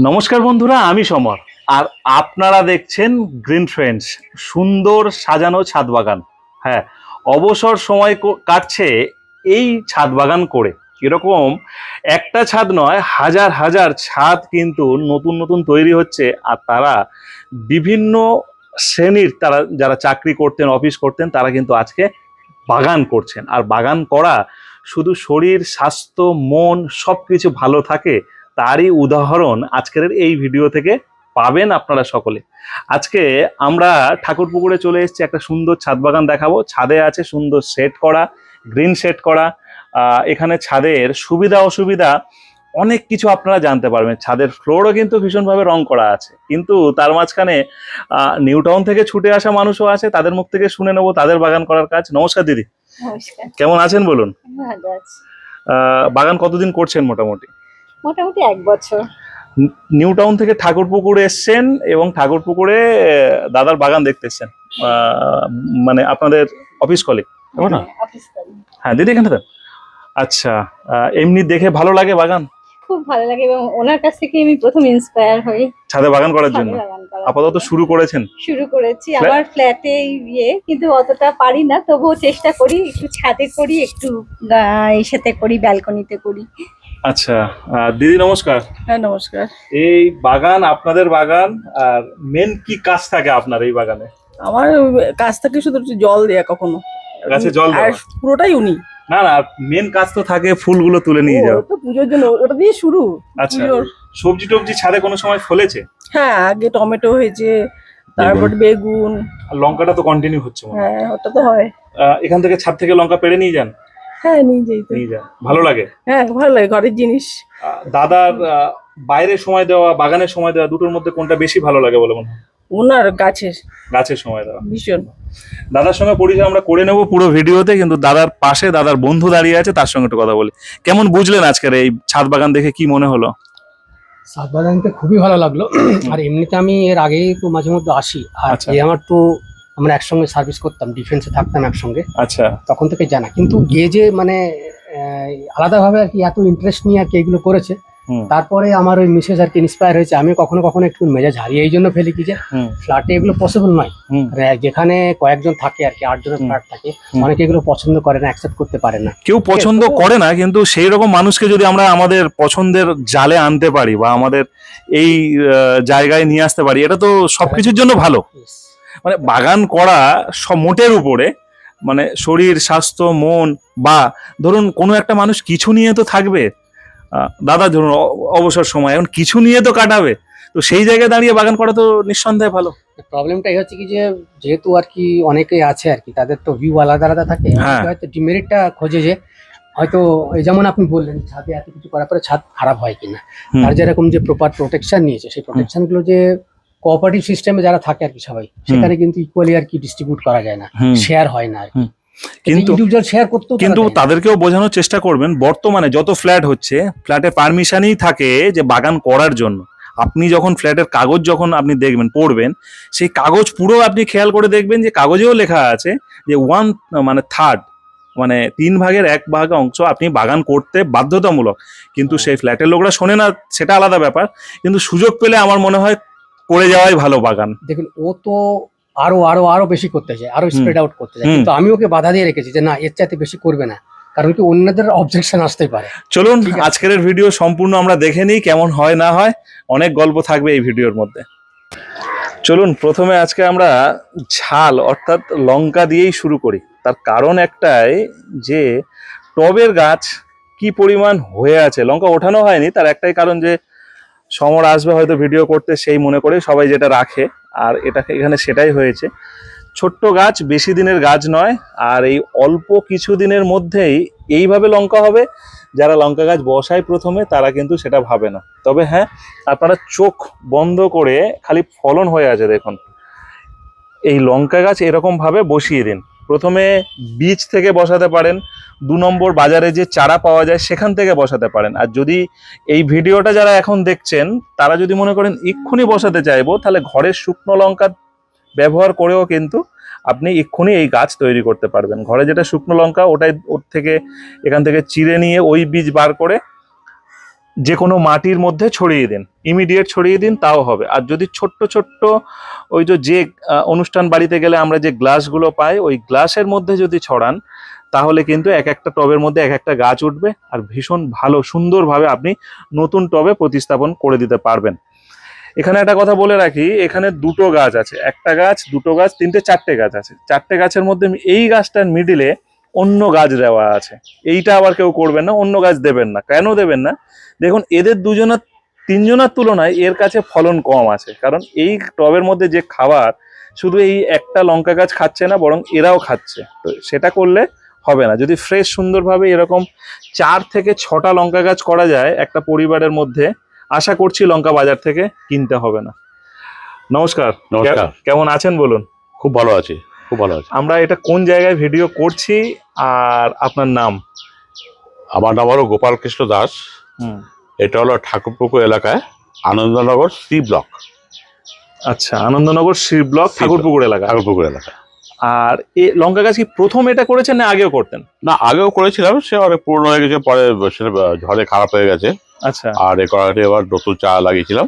নমস্কার বন্ধুরা, আমি সমর। আর আপনারা দেখছেন গ্রিন ফ্রেন্ডস সুন্দর সাজানো ছাদ বাগান। হ্যাঁ অবসর সময় কাটছে এই ছাদ বাগান করে। এরকম একটা ছাদ নয়, হাজার হাজার ছাদ কিন্তু নতুন নতুন তৈরি হচ্ছে। আর তারা বিভিন্ন শ্রেণির তারা যারা চাকরি করতেন, অফিস করতেন, তারা কিন্তু আজকে বাগান করছেন। আর বাগান করা শুধু শরীর, স্বাস্থ্য, মন সব কিছু ভালো থাকে। তারই উদাহরণ আজকের এই ভিডিও থেকে পাবেন আপনারা সকলে। আজকে আমরা ঠাকুরপুকুরে চলে এসেছি একটা সুন্দর ছাদ বাগান দেখাবো। ছাদে আছে সুন্দর সেট করা গ্রিন সেট করা। এখানে ছাদের সুবিধা অসুবিধা অনেক কিছু আপনারা জানতে পারবেন। ছাদের ফ্লোরও কিন্তু ভীষণভাবে রং করা আছে। কিন্তু তার মাঝখানে নিউ টাউন থেকে ছুটে আসা মানুষও আছে। তাদের মুখ থেকে শুনে নেব তাদের বাগান করার কাজ। নমস্কার দিদি। কেমন আছেন বলুন? বাগান কতদিন করছেন মোটামুটি? মোটামুটি এক বছর। নিউ টাউন থেকে ঠাকুরপুকুরে এসছেন এবং ঠাকুরপুকুরে আহ, দাদার বাগান দেখতে এসছেন মানে আপনাদের অফিস কলিগ না? হ্যাঁ, হ্যাঁ দিদি এখানে আচ্ছা এমনি দেখে ভালো লাগে বাগান? খুব ভালো লাগে এবং ওনার কাছ থেকে আমি প্রথম ইন্সপায়ার হই। ছাদে বাগান করার জন্য? আপাতত শুরু করেছেন? শুরু করেছি। আমার ফ্ল্যাটে ইয়ে কিন্তু অতটা পারি না তবুও চেষ্টা করি একটু ছাদে করি একটু ইসেতে করি ব্যালকনিতে করি। আচ্ছা দিদি নমস্কার। হ্যাঁ নমস্কার। এই বাগান আপনাদের বাগান আর মেন কি কাজ থাকে আপনার এই বাগানে? আমার কাজ থাকে শুধু জল দেয়া কখনো। গাছে জল আর পুরোটাই উনি। না না মেন কাজ তো থাকে ফুলগুলো তুলে নিয়ে যাও তো পুজোর জন্য ওটা দিয়ে শুরু। আচ্ছা সবজি টবজি ছাদে কোনো সময় ফলেছে? হ্যাঁ আগে টমেটো হয়েছে তারপর বেগুন। লঙ্কাটা তো কন্টিনিউ হচ্ছে হ্যাঁ। ওটা তো হয়। এখান থেকে ছাদ থেকে লঙ্কা পেড়ে নিয়ে যান? হ্যাঁ নিজেই তো। নিয়ে যান ভালো লাগে? হ্যাঁ ভালো লাগে ঘরের জিনিস। দাদার বাইরে সময় দেওয়া বাগানের সময় দেওয়া দুটোর মধ্যে কোনটা বেশি ভালো লাগে বলে মনে হয়? ওনার গাছের। গাছের সময় দেওয়া। ভীষণ। দাদার সঙ্গে পরিচয় আমরা করে নেব পুরো ভিডিওতে কিন্তু দাদার পাশে দাদার বন্ধু দাঁড়িয়ে আছে তার সঙ্গে একটু কথা বলি। কেমন বুঝলেন আজকের এই ছাদ বাগান দেখে কি মনে হলো? ছাদ বাগানতে খুবই ভালো লাগল। আর এমনিতে আমি এর আগেই তো মাঝে মধ্যে আসি। আর আচ্ছা। এই আমার তো আমরা একসঙ্গে সার্ভিস করতাম ডিফেন্সে থাকতাম একসঙ্গে। আচ্ছা। তখন থেকে জানা। কিন্তু গিয়ে যে মানে আলাদাভাবে আর কি এত ইন্টারেস্ট নিয়ে আর কি এগুলো করেছে তারপরে আমার ওই মিসেস আর কি ইন্সপায়ার হয়েছে। আমি কখনো কখনো একটু মেজাজ হারিয়ে এই জন্য ফেলি কি যে ফ্ল্যাটে এগুলো পসিবল নয়। যেখানে কয়েকজন থাকে আর কি আটজনের ফ্ল্যাট থাকে অনেকে এগুলো পছন্দ করে না অ্যাকসেপ্ট করতে পারে না। কেউ পছন্দ করে না কিন্তু সেই রকম মানুষকে যদি আমরা আমাদের পছন্দের জালে আনতে পারি বা আমাদের এই জায়গায় নিয়ে আসতে পারি এটা তো সবকিছুর জন্য ভালো। মানে বাগান করা সব মোটের উপরে মানে শরীর স্বাস্থ্য মন বা ধরুন কোনো একটা মানুষ কিছু নিয়ে তো থাকবে দাদা ধরুন অবসর সময় এখন কিছু নিয়ে তো কাটাবে তো সেই জায়গায় দাঁড়িয়ে বাগান করা তো নিঃসন্দেহে ভালো প্রবলেমটা এই হচ্ছে কি যে যেহেতু আর কি অনেকেই আছে আর কি তাদের তো ভিউ আলাদা আলাদা থাকে হ্যাঁ। হয়তো ডিমেরিটটা খোঁজে যে হয়তো এই যেমন আপনি বললেন ছাদে এত কিছু করার পরে ছাদ খারাপ হয় কিনা। তার যেরকম যে প্রপার প্রোটেকশন নিয়েছে সেই প্রোটেকশনগুলো যে কোঅপারেটিভ সিস্টেমে যারা থাকে আর কি সবাই সেখানে কিন্তু ইকুয়ালি আর কি ডিস্ট্রিবিউট করা যায় না শেয়ার হয় না আর কি। কিন্তু শেয়ার করতেও তারা কিন্তু তাদেরকেও বোঝানোর চেষ্টা করবেন বর্তমানে যত ফ্ল্যাট হচ্ছে ফ্ল্যাটে পারমিশনই থাকে যে বাগান করার জন্য। আপনি যখন ফ্ল্যাটের কাগজ যখন আপনি দেখবেন পড়বেন সেই কাগজ পুরো আপনি খেয়াল করে দেখবেন যে কাগজেও লেখা আছে যে ওয়ান মানে থার্ড মানে তিন ভাগের এক ভাগ অংশ আপনি বাগান করতে বাধ্যতামূলক। কিন্তু সেই ফ্ল্যাটের লোকরা শোনে না সেটা আলাদা ব্যাপার। কিন্তু সুযোগ পেলে আমার মনে হয় করে যাওয়াই ভালো বাগান। দেখুন ও তো আরও আরও আরও বেশি করতে চায় আরও স্প্রেড আউট করতে চায়। কিন্তু আমি ওকে বাধা দিয়ে রেখেছি যে না এর চাইতে বেশি করবে না। কারণ কি অন্যদের অবজেকশন আসতে পারে। চলুন আজকের ভিডিও সম্পূর্ণ আমরা দেখে নিই কেমন হয় না হয়। অনেক গল্প থাকবে এই ভিডিওর মধ্যে। চলুন প্রথমে আজকে আমরা ঝাল অর্থাৎ লঙ্কা দিয়েই শুরু করি। তার কারণ একটাই যে টবের গাছ কি পরিমাণ হয়ে আছে। লঙ্কা ওঠানো হয়নি তার একটাই কারণ যে সমর আসবে হয়তো ভিডিও করতে, সেই মনে করে সবাই যেটা রাখে। আর এটা এখানে সেটাই হয়েছে। ছোট্ট গাছ, বেশি দিনের গাছ নয়, আর এই অল্প কিছু দিনের মধ্যেই এইভাবে লঙ্কা হবে। যারা লঙ্কা গাছ বসায় প্রথমে, তারা কিন্তু সেটা ভাবে না। তবে হ্যাঁ আপনারা চোখ বন্ধ করে খালি ফলন হয়ে আছে দেখুন। এই লঙ্কা গাছ এরকমভাবে বসিয়ে দিন। প্রথমে বীজ থেকে বসাতে পারেন, দু নম্বর বাজারে যে চারা পাওয়া যায় সেখান থেকে বসাতে পারেন। আর যদি এই ভিডিওটা যারা এখন দেখছেন, তারা যদি মনে করেন এক্ষুনি বসাতে চাইব, তাহলে ঘরের শুকনো লঙ্কা ব্যবহার করেও কিন্তু আপনি এক্ষুনি এই গাছ তৈরি করতে পারবেন। ঘরে যেটা শুকনো লঙ্কা, ওটাই ওর থেকে, এখান থেকে চিড়ে নিয়ে ওই বীজ বার করে যে কোনো মাটির মধ্যে ছড়িয়ে দিন ইমিডিয়েট ছড়িয়ে দিন, তাও হবে। আর যদি ছোট্ট ছোট্ট ওই যে যে অনুষ্ঠান বাড়িতে গেলে আমরা যে গ্লাসগুলো পাই, ওই গ্লাসের মধ্যে যদি ছড়ান, তাহলে কিন্তু এক একটা টবের মধ্যে এক একটা গাছ উঠবে আর ভীষণ ভালো, সুন্দরভাবে আপনি নতুন টবে প্রতিস্থাপন করে দিতে পারবেন। এখানে একটা কথা বলে রাখি, এখানে দুটো গাছ আছে। একটা গাছ, দুটো গাছ, তিনটে, চারটে গাছ আছে। চারটে গাছের মধ্যে এই গাছটার মিডিলে অন্য গাছ দেওয়া আছে। এইটা আবার কেউ করবেন না অন্য গাছ দেবেন না। কেন দেবেন না? দেখুন এদের দুজনের তিনজনের তুলনায় এর কাছে ফলন কম আছে। কারণ এই টবের মধ্যে যে খাবার শুধু এই একটা লঙ্কা গাছ খাচ্ছে না বরং এরাও খাচ্ছে। তো সেটা করলে হবে না। যদি ফ্রেশ সুন্দরভাবে এরকম চার থেকে ছটা লঙ্কা গাছ করা যায় একটা পরিবারের মধ্যে আশা করছি লঙ্কা বাজার থেকে কিনতে হবে না। নমস্কার। নমস্কার। কেমন আছেন বলুন? খুব ভালো আছি খুব ভালো আছি। আমরা এটা কোন জায়গায় ভিডিও করছি আর আপনার নাম? আমার নাম হলো গোপাল কৃষ্ণ দাস। হুম। এটা হলো ঠাকুরপুকুর এলাকায় আনন্দনগর সি ব্লক। আচ্ছা আনন্দনগর শিব ব্লক ঠাকুরপুকুর এলাকা ঠাকুরপুকুর এলাকা আর এ লঙ্কা গাছ কি প্রথম এটা করেছেন না আগেও করতেন? না আগেও করেছিলাম সে অনেক পুরনো হয়ে গেছে পরে সেটা ঝড়ে খারাপ হয়ে গেছে। আচ্ছা। আর এ করাতে এবার নতুন চা লাগিয়েছিলাম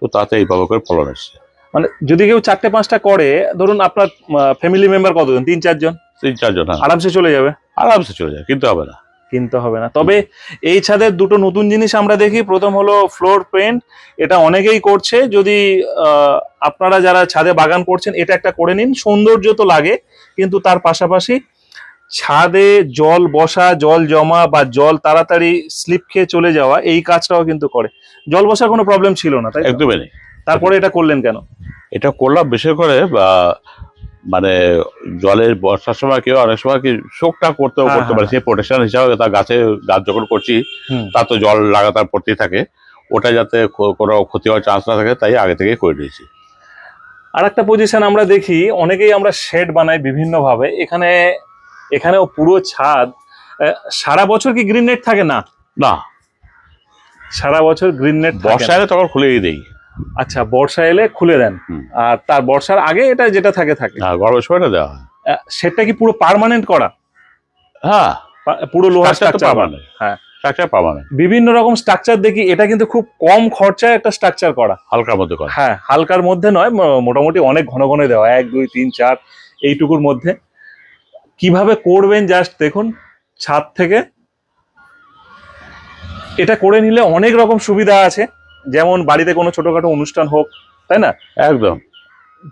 তো তাতে এইভাবে করে ফলন এসছে। মানে যদি কেউ চারটে পাঁচটা করে ধরুন আপনার ফ্যামিলি মেম্বার কতজন? তিন চারজন? তিন চারজন হ্যাঁ। আরামসে চলে যাবে? আরামসে চলে যায় কিন্তু হবে না। কিনতে হবে না। তবে এই ছাদের দুটো নতুন জিনিস আমরা দেখি। প্রথম হলো ফ্লোর পেন্ট এটা অনেকেই করছে। যদি আপনারা যারা ছাদে বাগান করছেন এটা একটা করে নিন। সৌন্দর্য তো লাগে কিন্তু তার পাশাপাশি ছাদে জল বসা জল জমা বা জল তাড়াতাড়ি স্লিপ খেয়ে চলে যাওয়া এই কাজটাও কিন্তু করে। জল বসার কোনো প্রবলেম ছিল না তাই? একদমই নেই। তারপরে এটা করলেন কেন? এটা করলাম বিশেষ করে মানে জলের বর্ষার সময় কেউ অনেক সময় কি শোকটা করতেও হ্যাঁ, করতে পারে। হ্যাঁ। সেই প্রোটেকশন হিসাবে তার গাছে গাছ যখন করছি তা তো জল লাগাতার পড়তেই থাকে। ওটা যাতে কোনো ক্ষতি হওয়ার চান্স না থাকে তাই আগে থেকে করে দিয়েছি। আর একটা পজিশন আমরা দেখি অনেকেই আমরা শেড বানাই বিভিন্নভাবে। এখানে এখানেও পুরো ছাদ সারা বছর কি গ্রিন নেট থাকে না? না। সারা বছর গ্রিন নেট বর্ষা এলে তখন খুলেই দিই। আচ্ছা বর্ষা এলে খুলে দেন। আর তার বর্ষার আগে এটা যেটা থাকে থাকে। না গরমের সময়টা দেওয়া হয়। সেটা কি পুরো পার্মানেন্ট করা? হ্যাঁ। পুরো লোহার স্ট্রাকচার। হ্যাঁ। স্ট্রাকচার পারমানেন্ট বিভিন্ন রকম স্ট্রাকচার দেখি এটা কিন্তু খুব কম খরচায় একটা স্ট্রাকচার করা। হালকার মধ্যে করা। হ্যাঁ হালকার মধ্যে নয় মোটামুটি অনেক ঘন ঘন দেওয়া এক দুই তিন চার এইটুকুর মধ্যে। কীভাবে করবেন জাস্ট দেখুন ছাদ থেকে। এটা করে নিলে অনেক রকম সুবিধা আছে। যেমন বাড়িতে কোনো ছোটখাটো অনুষ্ঠান হোক তাই না? একদম।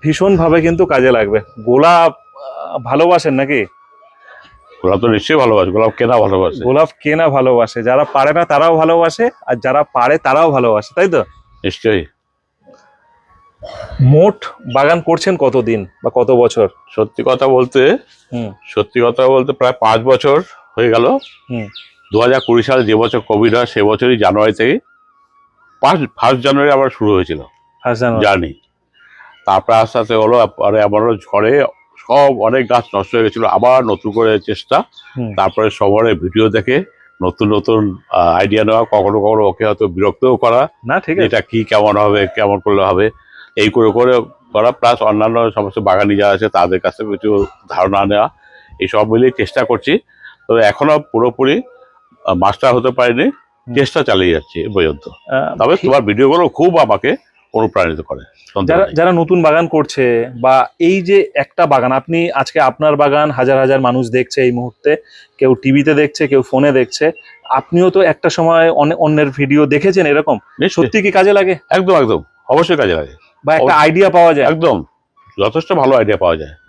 ভীষণ ভাবে কিন্তু কাজে লাগবে। গোলাপ ভালোবাসেন নাকি? গোলাপ তো নিশ্চয়ই ভালোবাসে গোলাপ কেনা ভালোবাসে। গোলাপ কেনা ভালোবাসে। যারা পারে না তারাও ভালোবাসে আর যারা পারে তারাও ভালোবাসে তাই তো? নিশ্চয়ই। মোট বাগান করছেন কতদিন বা কত বছর? সত্যি কথা বলতে হুম। সত্যি কথা বলতে প্রায় পাঁচ বছর হয়ে গেল। হুম। দু হাজার কুড়ি সালে যে বছর কোভিড হয় সে বছরই জানুয়ারি থেকে পাঁচ ফার্স্ট জানুয়ারি আবার শুরু হয়েছিল। জার্নি। তারপরে আস্তে আস্তে হলো পরে আমারও ঝড়ে সব অনেক গাছ নষ্ট হয়ে গেছিল আবার নতুন করে চেষ্টা। তারপরে সবার ভিডিও দেখে নতুন নতুন আইডিয়া নেওয়া কখনো কখনো ওকে হয়তো বিরক্তও করা। না ঠিক আছে। এটা কি কেমন হবে কেমন করলে হবে এই করে করে করা প্লাস অন্যান্য সমস্ত বাগানি যারা আছে তাদের কাছে কিছু ধারণা নেওয়া এই সব মিলিয়ে চেষ্টা করছি। তবে এখনও পুরোপুরি মাস্টার হতে পারিনি। চেষ্টা চালিয়ে যাচ্ছি এ পর্যন্ত। তবে তোমার ভিডিওগুলো খুব আমাকে অনুপ্রাণিত করে যারা যারা নতুন বাগান করছে বা এই যে একটা বাগান আপনি আজকে আপনার বাগান হাজার হাজার মানুষ দেখছে এই মুহূর্তে কেউ টিভিতে দেখছে কেউ ফোনে দেখছে আপনিও তো একটা সময় অনে- অন্যের ভিডিও দেখেছেন এরকম। সত্যি কি কাজে লাগে? একদম একদম অবশ্যই কাজে লাগে। বা একটা আইডিয়া পাওয়া যায়? একদম যথেষ্ট ভালো আইডিয়া পাওয়া যায়।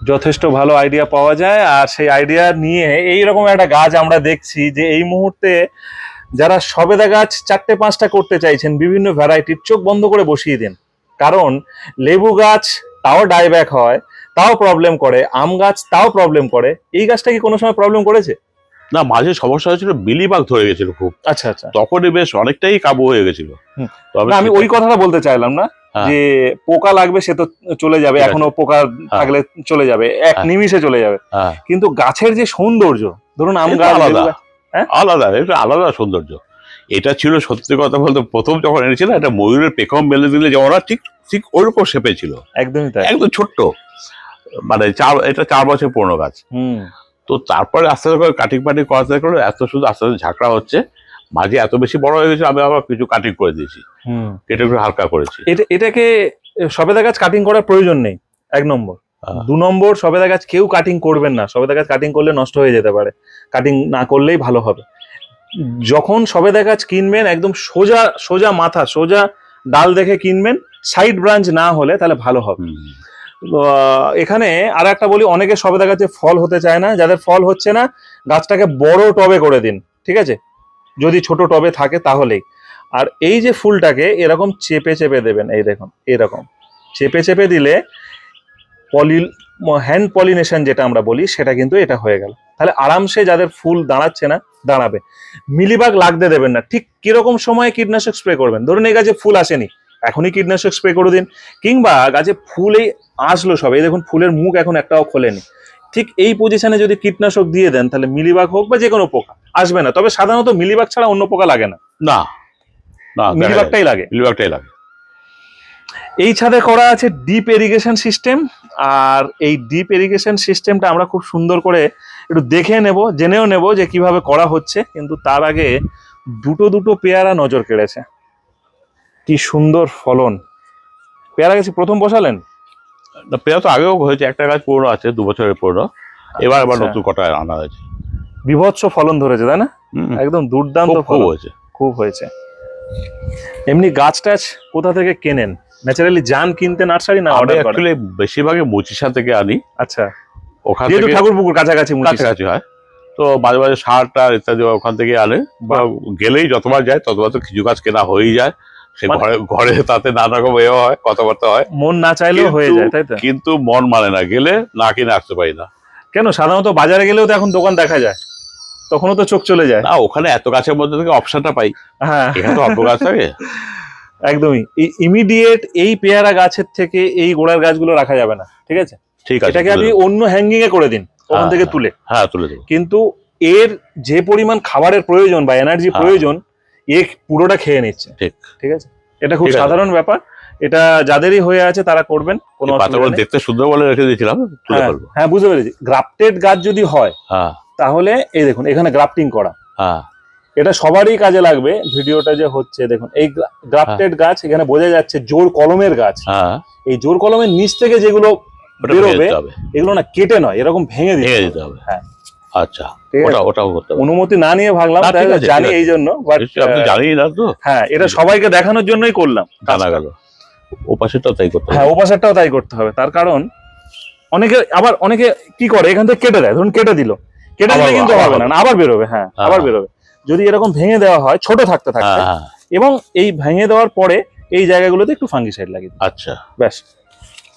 যথেষ্ট ভালো আইডিয়া পাওয়া যায়। আর সেই আইডিয়া নিয়ে এই রকম একটা গাছ আমরা দেখছি যে এই মুহূর্তে যারা সবেদা গাছ চারটে পাঁচটা করতে চাইছেন বিভিন্ন ভ্যারাইটির চোখ বন্ধ করে বসিয়ে দিন। কারণ লেবু গাছ তাও ডাইব্যাক হয় তাও প্রবলেম করে আম গাছ তাও প্রবলেম করে। এই গাছটা কি কোনো সময় প্রবলেম করেছে? না মাঝে সমস্যা হয়েছিল বিলিবাগ ধরে গেছিল খুব। আচ্ছা আচ্ছা। তখনই বেশ অনেকটাই কাবু হয়ে গেছিল। আমি ওই কথাটা বলতে চাইলাম না। যে পোকা লাগবে সে তো চলে যাবে এখনও পোকা থাকলে চলে যাবে এক হ্যাঁ। নিমিষে চলে যাবে। হ্যাঁ। কিন্তু গাছের যে সৌন্দর্য ধরুন আম এটা গাছ আলাদা। হ্যাঁ? আলাদা এটা আলাদা সৌন্দর্য। এটা ছিল সত্যি কথা বলতে প্রথম যখন এনেছিল একটা ময়ূরের পেখম মেলে দিলে যেমন হয়, ঠিক ঠিক ওইরকম শেপে ছিল। একদমই তাই। একদম ছোট্ট। মানে চার এটা চার বছর পুরনো গাছ। হুম। তো তারপরে আস্তে আস্তে করে কাটিং পাটিং করাতে করে এত শুধু আস্তে আস্তে ঝাঁকড়া হচ্ছে। মাঝে এত বেশি বড় হয়ে গেছে আমি আবার কিছু কাটিং করে দিয়েছি। হুম। এটা একটু হালকা করেছি। এটা এটাকে সবেদা গাছ কাটিং করার প্রয়োজন নেই এক নম্বর। দু নম্বর সবেদা গাছ কেউ কাটিং করবেন না। সবেদা গাছ কাটিং করলে নষ্ট হয়ে যেতে পারে। কাটিং না করলেই ভালো হবে। যখন সবেদা গাছ কিনবেন একদম সোজা সোজা মাথা সোজা ডাল দেখে কিনবেন সাইড ব্রাঞ্চ না হলে তাহলে ভালো হবে। এখানে আর একটা বলি অনেকে সবেদা গাছে ফল হতে চায় না। যাদের ফল হচ্ছে না গাছটাকে বড় টবে করে দিন ঠিক আছে? যদি ছোট টবে থাকে তাহলেই। আর এই যে ফুলটাকে এরকম চেপে চেপে দেবেন, এই দেখুন, এরকম। চেপে চেপে দিলে পলি হ্যান্ড পলিনেশন যেটা আমরা বলি, সেটা কিন্তু এটা হয়ে গেল। তাহলে আরামসে যাদের ফুল দাঁড়াচ্ছে না, দাঁড়াবে। মিলিবাগ লাগতে দেবেন না। ঠিক কীরকম সময়ে কীটনাশক স্প্রে করবেন? ধরুন এই গাছে ফুল আসেনি, এখনই কীটনাশক স্প্রে করে দিন। কিংবা গাছে ফুলেই আসলো সব। দেখুন, ফুলের মুখ এখন একটাও খোলেনি। ঠিক এই পজিশনে যদি কীটনাশক দিয়ে দেন তাহলে মিলিবাগ হোক বা যে কোনো পোকা আসবে না। তবে সাধারণত মিলিবাগ ছাড়া অন্য পোকা লাগে না। না। না মিলিবাগটাই লাগে। মিলিবাগটাই লাগে। এই ছাদে করা আছে ডিপ এরিগেশন সিস্টেম আর এই ডিপ এরিগেশন সিস্টেমটা আমরা খুব সুন্দর করে একটু দেখে নেব জেনেও নেব যে কীভাবে করা হচ্ছে কিন্তু তার আগে দুটো দুটো পেয়ারা নজর কেড়েছে। কি সুন্দর ফলন। পেয়ারা গাছ প্রথম বসালেন? পেঁয়াজ তো আগেও হয়েছে একটা গাছ পুরনো আছে দু বছরের পুরনো। এবার আবার আচ্ছা। নতুন কটা আনা হয়েছে। বিভৎস ফলন ধরেছে তাই না? একদম দুর্দান্ত খুব হয়েছে। খুব হয়েছে। এমনি গাছ টাছ কোথা থেকে কেনেন? ন্যাচারালি যান কিনতে নার্সারি না অর্ডার অ্যাকচুয়ালি বেশিরভাগই মুচিসা থেকে আনি। আচ্ছা। ওখান থেকে ঠাকুর পুকুর কাছাকাছি কাছাকাছি হয়। তো মাঝে মাঝে সার টার ইত্যাদি ওখান থেকে আনে। বা গেলেই যতবার যায় ততবার তো কিছু গাছ কেনা হয়েই যায়। সে মানে- ঘরে ঘরে তাতে নানা রকম এও হয় কথাবার্তা হয়। মন না চাইলেও হয়ে যায় তাই তো? কিন্তু মন মানে না গেলে না কিনে আসতে পারি না। কেন? সাধারণত বাজারে গেলেও তো এখন দোকান দেখা যায়। তখনও তো চোখ চলে যায়। না ওখানে এত গাছের মধ্যে থেকে অপশনটা পাই। হ্যাঁ। এখানে তো অল্প গাছ থাকে। একদমই। ইমিডিয়েট এই পেয়ারা গাছের থেকে এই গোড়ার গাছগুলো রাখা যাবে না ঠিক আছে? ঠিক আছে এটাকে আপনি অন্য হ্যাঙ্গিং এ করে দিন ওখান হ্যাঁ, থেকে হ্যাঁ। তুলে। হ্যাঁ তুলে দেবো। কিন্তু এর যে পরিমাণ খাবারের প্রয়োজন বা এনার্জি হ্যাঁ। প্রয়োজন পুরোটা খেয়ে নিচ্ছে। ঠিক। ঠিক আছে? এটা খুব সাধারণ ব্যাপার। এটা যাদেরই হয়ে আছে তারা করবেন কোনো পাতাগুলো দেখতে সুন্দর বলে রেখে দিয়েছিলাম হ্যাঁ, হ্যাঁ বুঝতে পেরেছি। গ্রাফটেড গাছ যদি হয় হ্যাঁ। তাহলে এই দেখুন এখানে গ্রাফটিং করা। হ্যাঁ। এটা সবারই কাজে লাগবে ভিডিওটা যে হচ্ছে দেখুন এই গ্রাফটেড গাছ এখানে বোঝা যাচ্ছে জোর কলমের গাছ। হ্যাঁ। এই জোর কলমের নিচ থেকে যেগুলো বেরোবে এগুলো না কেটে নয় এরকম ভেঙে। দিতে হবে। হ্যাঁ। আচ্ছা ওটা ওটাও করতে অনুমতি না নিয়ে ভাগলাম জানি এই জন্য আপনি না তো। হ্যাঁ এটা সবাইকে দেখানোর জন্যই করলাম। জানা গেল। তাই করতে হ্যাঁ তাই করতে হবে। তার কারণ অনেকে আবার অনেকে কি করে এখান থেকে কেটে দেয়। ধরুন কেটে দিল। কেটে দিলে কিন্তু হবে না আবার বেরোবে হ্যাঁ হ্যাঁ। আবার বেরোবে। যদি এরকম ভেঙে দেওয়া হয় ছোট থাকতে হ্যাঁ থাকতে হ্যাঁ এবং এই ভেঙে দেওয়ার পরে এই জায়গাগুলোতে একটু ফাঙ্গিসাইড লাগিয়ে দিই। আচ্ছা। ব্যাস।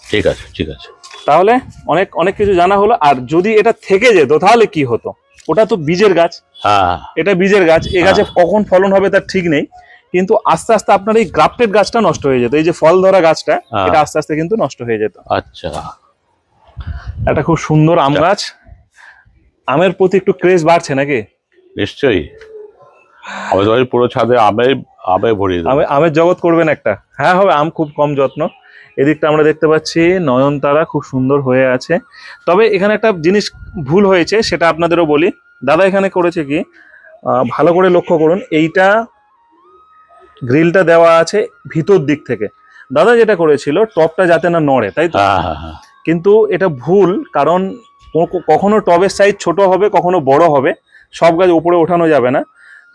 ঠিক আছে ঠিক আছে। তাহলে অনেক অনেক কিছু জানা হলো। আর যদি এটা থেকে যেত তাহলে কি হতো? ওটা তো বীজের গাছ। হ্যাঁ। এটা বীজের গাছ। এ গাছে হ্যাঁ। কখন ফলন হবে তার ঠিক নেই। কিন্তু আস্তে আস্তে আপনার এই গ্রাফটেড গাছটা নষ্ট হয়ে যেত। এই যে ফল ধরা গাছটা হ্যাঁ। এটা আস্তে আস্তে কিন্তু নষ্ট হয়ে যেত। আচ্ছা। একটা খুব সুন্দর আম গাছ। আমের প্রতি একটু ক্রেজ বাড়ছে নাকি? নিশ্চয়ই। আমাদের পুরো ছাদে আমে আমে ভরিয়ে আমে- আমের জগৎ করবেন একটা। হ্যাঁ হবে। আম খুব কম যত্ন। এদিকটা আমরা দেখতে পাচ্ছি নয়নতারা খুব সুন্দর হয়ে আছে। তবে এখানে একটা জিনিস ভুল হয়েছে সেটা আপনাদেরও বলি। দাদা এখানে করেছে কি? ভালো করে লক্ষ্য করুন এইটা গ্রিলটা দেওয়া আছে ভিতর দিক থেকে। দাদা যেটা করেছিল টপটা যাতে না নড়ে তাই তো? হ্যাঁ হ্যাঁ হ্যাঁ। কিন্তু এটা ভুল কারণ কখনো টবের সাইজ ছোট হবে কখনো বড় হবে সব গাছ উপরে ওঠানো যাবে না।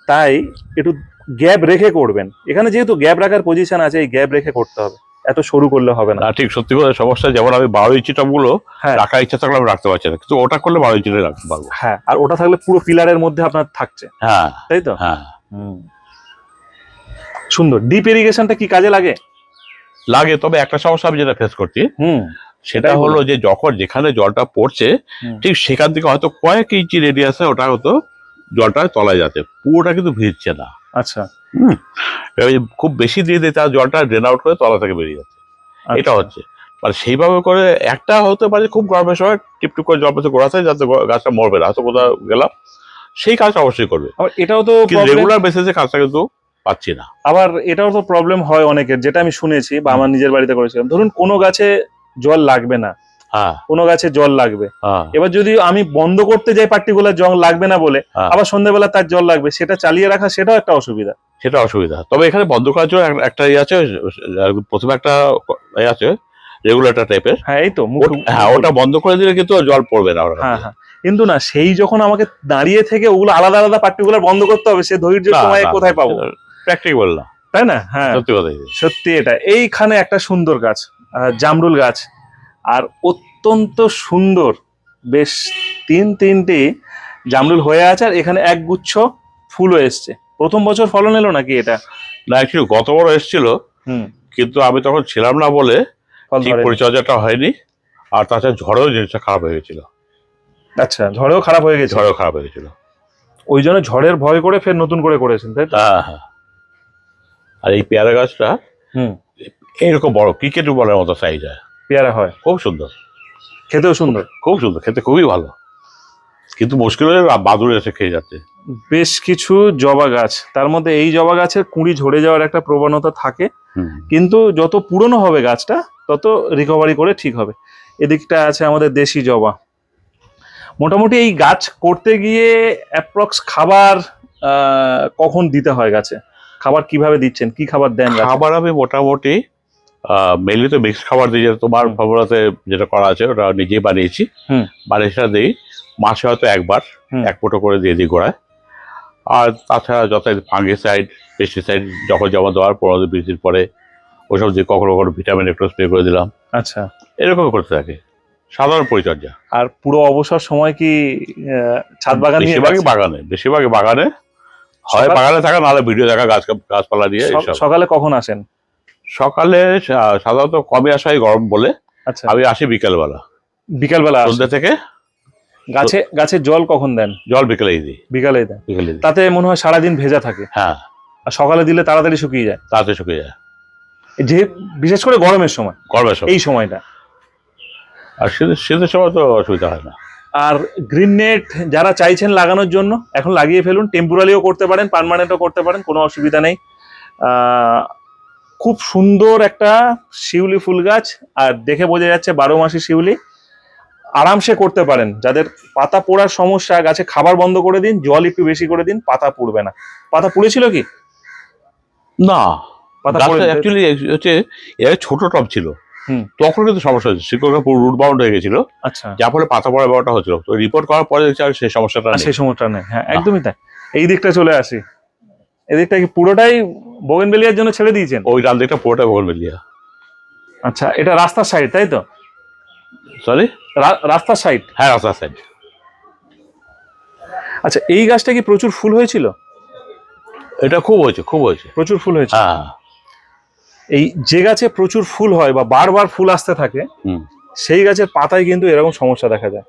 তাই একটু গ্যাপ রেখে করবেন। এখানে যেহেতু গ্যাপ রাখার পজিশন আছে এই গ্যাপ রেখে করতে হবে। এত সরু করলে হবে না। ঠিক সত্যি করে সমস্যা যেমন আমি বারো ইঞ্চি টপগুলো হ্যাঁ। রাখার ইচ্ছা থাকলে আমি রাখতে পারছি না। কিন্তু ওটা করলে বারো ইঞ্চিতে রাখতে পারব। হ্যাঁ আর ওটা থাকলে পুরো পিলারের মধ্যে আপনার থাকছে। হ্যাঁ তাই তো? হ্যাঁ। সুন্দর। ডিপ ইরিগেশনটা কি কাজে লাগে? লাগে তবে একটা সমস্যা আমি যেটা ফেস করছি হুম। সেটা হলো যে যখন যেখানে জলটা পড়ছে ঠিক সেখান থেকে হয়তো কয়েক ইঞ্চি রেডিয়াসে ওটা হয়তো জলটা তলায় যাচ্ছে। পুরোটা কিন্তু ভিজছে না। আচ্ছা। যে খুব বেশি দিয়ে দিয়ে তার জলটা ড্রেন আউট করে তলা থেকে বেরিয়ে যাচ্ছে। এটা আচ্ছা। হচ্ছে। মানে সেইভাবে করে একটা হতে পারে খুব গরমের সময় টিপটিপ করে জল পড়ছে গোড়াতে যাতে গাছটা মরবে না। হয়তো কোথাও গেলাম সেই কাজটা অবশ্যই করবে। এটাও তো রেগুলার বেসিসে কাজটা কিন্তু পাচ্ছি না। আবার এটাও তো প্রবলেম হয় অনেকের যেটা আমি শুনেছি বা আমার নিজের বাড়িতে করেছিলাম। ধরুন কোনো গাছে জল লাগবে না কোনো গাছে জল লাগবে। হ্যাঁ। এবার যদি আমি বন্ধ করতে যাই পার্টিকুলার জল লাগবে না বলে হ্যাঁ। আবার সন্ধ্যেবেলা তার জল লাগবে সেটা চালিয়ে রাখা সেটাও একটা অসুবিধা। সেটা অসুবিধা। তবে এখানে বন্ধ করার জন্য একটা ইয়ে আছে প্রথমে একটা এ আছে রেগুলেটর টাইপের হ্যাঁ এই তো হ্যাঁ ওটা বন্ধ করে দিলে কিন্তু জল পড়বে না হ্যাঁ হ্যাঁ। কিন্তু না সেই যখন আমাকে দাঁড়িয়ে থেকে ওগুলো আলাদা আলাদা পার্টিকুলার বন্ধ করতে হবে সে ধৈর্য সময় কোথায় পাবো? প্র্যাকটিক্যাল না। তাই না? হ্যাঁ। সত্যি কথা সত্যি এটা। এইখানে একটা সুন্দর গাছ জামরুল গাছ। আর অত্যন্ত সুন্দর বেশ তিন তিনটি জামরুল হয়ে আছে আর এখানে এক গুচ্ছ ফুলও এসছে। প্রথম বছর ফলন এলো নাকি এটা? না অ্যাকচুয়ালি গত বড় এসেছিল। হুম। কিন্তু আমি তখন ছিলাম না বলে পরিচর্যাটা হয়নি। আর তাছাড়া ঝড়েও জিনিসটা খারাপ হয়ে গেছিল। আচ্ছা ঝড়েও খারাপ হয়ে গেছে। ঝড়েও খারাপ হয়ে গেছিল। ওই জন্য ঝড়ের ভয় করে ফের নতুন করে করেছেন তাই তো? হ্যাঁ হ্যাঁ। আর এই পেয়ারা গাছটা হুম। এইরকম বড় ক্রিকেট বলের মতো সাইজ হয় পেয়ারা হয়। খুব সুন্দর। খেতেও সুন্দর। খুব সুন্দর খেতে খুবই ভালো। কিন্তু মুশকিল হলে বাদুড় এসে খেয়ে যাচ্ছে। বেশ কিছু জবা গাছ তার মধ্যে এই জবা গাছের কুঁড়ি ঝরে যাওয়ার একটা প্রবণতা থাকে। কিন্তু যত পুরনো হবে গাছটা তত রিকভারি করে ঠিক হবে। এদিকটা আছে আমাদের দেশি জবা। মোটামুটি এই গাছ করতে গিয়ে অ্যাপ্রক্স খাবার কখন দিতে হয় গাছে? খাবার কীভাবে দিচ্ছেন? কি খাবার দেন? খাবার আমি মোটামুটি মেনলি তো মিক্স খাবার দিই যেটা তোমার। ফর্মুলাতে যেটা করা আছে ওটা নিজেই বানিয়েছি। হুম। বানিয়ে সেটা দিই মাসে হয়তো একবার এক ফুটো করে দিয়ে দিই গোড়ায়। আর তাছাড়া যত ফাঙ্গিসাইড পেস্টিসাইড যখন জমা দেওয়ার পনেরো বিশ দিন পরে ওসব দিয়ে কখনো কখনো ভিটামিন একটু স্প্রে করে দিলাম। আচ্ছা। এরকম করতে থাকে। সাধারণ পরিচর্যা। আর পুরো অবসর সময় কি ছাদ বাগান বেশিরভাগই বাগানে বেশিরভাগই বাগানে। হয় বাগানে থাকা নাহলে ভিডিও দেখা গাছ গাছপালা দিয়ে সকালে কখন আসেন? সকালে সাধারণত কমে আসা হয় গরম বলে। আচ্ছা। আমি আসি বিকেলবেলা। বিকালবেলা। সন্ধ্যে থেকে গাছে গাছে জল কখন দেন? জল বিকেলেই দিই। বিকালে দেন। বিকেলে তাতে মনে হয় সারাদিন ভেজা থাকে। হ্যাঁ। আর সকালে দিলে তাড়াতাড়ি শুকিয়ে যায়। তাড়াতাড়ি শুকিয়ে যায়। যে বিশেষ করে গরমের সময়। গরমের সময়। এই সময়টা। আর শীতের শীতের সময় তো অসুবিধা হয় না। আর গ্রিন নেট যারা চাইছেন লাগানোর জন্য এখন লাগিয়ে ফেলুন। টেম্পোরারিও করতে পারেন পার্মানেন্টও করতে পারেন কোনো অসুবিধা নেই। খুব সুন্দর একটা শিউলি ফুল গাছ আর দেখে বোঝা যাচ্ছে বারো মাসি শিউলি। আরামসে করতে পারেন। যাদের পাতা পোড়ার সমস্যা গাছে খাবার বন্ধ করে দিন জল একটু বেশি করে দিন পাতা পুড়বে না। পাতা পুড়েছিল কি? না। পাতা অ্যাকচুয়ালি হচ্ছে এর ছোট টব ছিল। হুম। তখন কিন্তু সমস্যা হচ্ছে শিকড়টা পুরো রুট বাউন্ড হয়ে গেছিল। আচ্ছা। যার ফলে পাতা পড়া ব্যাপারটা হচ্ছিল। তো রিপোর্ট করার পরে দেখছি আর সেই সমস্যাটা সেই সমস্যাটা নেই। হ্যাঁ একদমই তাই। এই দিকটা চলে আসি। এদিকটা কি পুরোটাই বোগেনবেলিয়ার জন্য ছেড়ে দিয়েছেন? ওই ডান দিকটা পুরোটা বগল মিলিয়া আচ্ছা এটা রাস্তার সাইড তাই তো? সরি রাস্তার সাইড হ্যাঁ রাস্তা সাইড আচ্ছা এই গাছটা কি প্রচুর ফুল হয়েছিল? এটা খুব হয়েছে খুব হয়েছে। প্রচুর ফুল হয়েছে? হ্যাঁ। এই যে গাছে প্রচুর ফুল হয় বা বারবার ফুল আসতে থাকে হুম। সেই গাছের পাতায় কিন্তু এরকম সমস্যা দেখা যায়।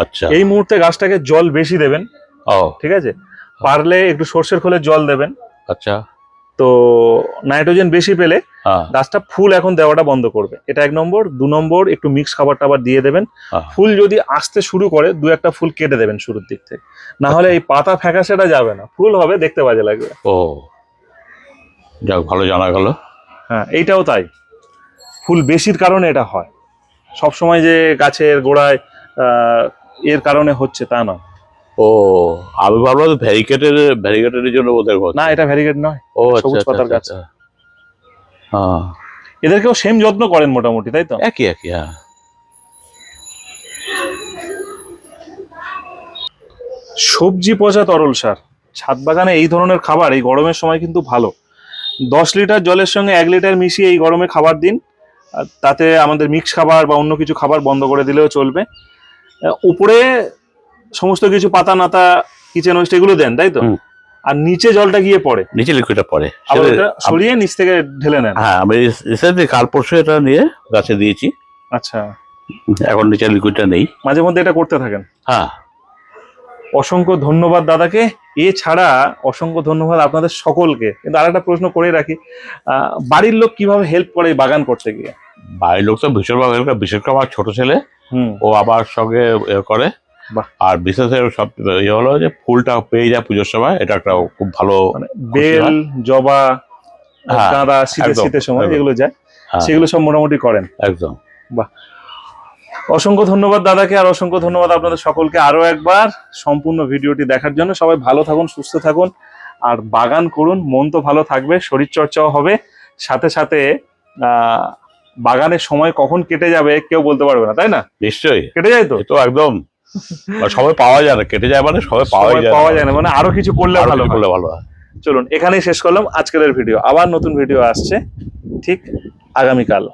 আচ্ছা। এই মুহূর্তে গাছটাকে জল বেশি দেবেন ও। ঠিক আছে? পারলে একটু সর্ষের খোলে জল দেবেন। আচ্ছা। তো নাইট্রোজেন বেশি পেলে হ্যাঁ। গাছটা ফুল এখন দেওয়াটা বন্ধ করবে। এটা এক নম্বর। দু নম্বর একটু মিক্স খাবার টাবার দিয়ে দেবেন। হ্যাঁ। ফুল যদি আসতে শুরু করে দু একটা ফুল কেটে দেবেন শুরুর দিক থেকে। না হলে এই পাতা ফ্যাকাশেটা যাবে না। ফুল হবে দেখতে বাজে লাগবে। ও। যাক ভালো জানা গেল। হ্যাঁ এইটাও তাই। ফুল বেশির কারণে এটা হয়। সব সময় যে গাছের গোড়ায় এর কারণে হচ্ছে তা নয়। ও আমি ভাবলাম ভ্যারিকেটের ভ্যারিকেটের জন্য ওদের হচ্ছে। না এটা ভ্যারিগেট নয় ও সবুজ আচ্ছা পাতার আচ্ছা গাছ। আচ্ছা। হ্যাঁ। এদেরকেও সেম যত্ন করেন মোটামুটি তাই তো? একই একই হ্যাঁ। সবজি পচা তরল সার। ছাদ বাগানে এই ধরনের খাবার এই গরমের সময় কিন্তু ভালো। দশ লিটার জলের সঙ্গে এক লিটার মিশিয়ে এই গরমে খাবার দিন তাতে আমাদের মিক্স খাবার বা অন্য কিছু খাবার বন্ধ করে দিলেও চলবে। উপরে সমস্ত কিছু পাতা নাতা কিচেন ওয়েস্ট এগুলো দেন তাই তো? আর নিচে জলটা গিয়ে পড়ে। নিচে লিকুইডটা আবার সেটা- সরিয়ে নিচ থেকে ঢেলে নেন। হ্যাঁ আমি রিসেন্টলি কাল পরশু এটা নিয়ে গাছে দিয়েছি। আচ্ছা। এখন নিচে লিকুইডটা নেই। মাঝে মধ্যে এটা করতে থাকেন। হ্যাঁ। অসংখ্য ধন্যবাদ দাদাকে। এছাড়া অসংখ্য ধন্যবাদ আপনাদের সকলকে। কিন্তু আরেকটা প্রশ্ন করে রাখি। বাড়ির লোক কীভাবে হেল্প করে বাগান করতে গিয়ে? বাড়ির লোক তো ভীষণভাবে বিশেষ করে আমার ছোট ছেলে। ও আবার সঙ্গে করে। আর বিশেষ সব ইয়ে হলো যে ফুলটা পেয়ে যায় পুজোর সময় এটা একটা খুব ভালো মানে বেল জবা হ্যাঁ, গাঁদা শীতের শীতের সময়। যেগুলো যায় হ্যাঁ, সেগুলো সব মোটামুটি করেন। একদম। বাহ। অসংখ্য ধন্যবাদ দাদাকে আর অসংখ্য ধন্যবাদ আপনাদের সকলকে আরও একবার সম্পূর্ণ ভিডিওটি দেখার জন্য। সবাই ভালো থাকুন সুস্থ থাকুন আর বাগান করুন মন তো ভালো থাকবে শরীর চর্চাও হবে। সাথে সাথে আহ, বাগানের সময় কখন কেটে যাবে কেউ বলতে পারবে না তাই না? নিশ্চয়ই। কেটে যায় তো? তো একদম। সবাই পাওয়া যায় না কেটে যায় মানে সবাই পাওয়া যায় পাওয়া যায় না মানে আরও কিছু করলে ভালো করলে ভালো হয়। চলুন এখানেই শেষ করলাম আজকের ভিডিও আবার নতুন ভিডিও আসছে ঠিক আগামীকাল।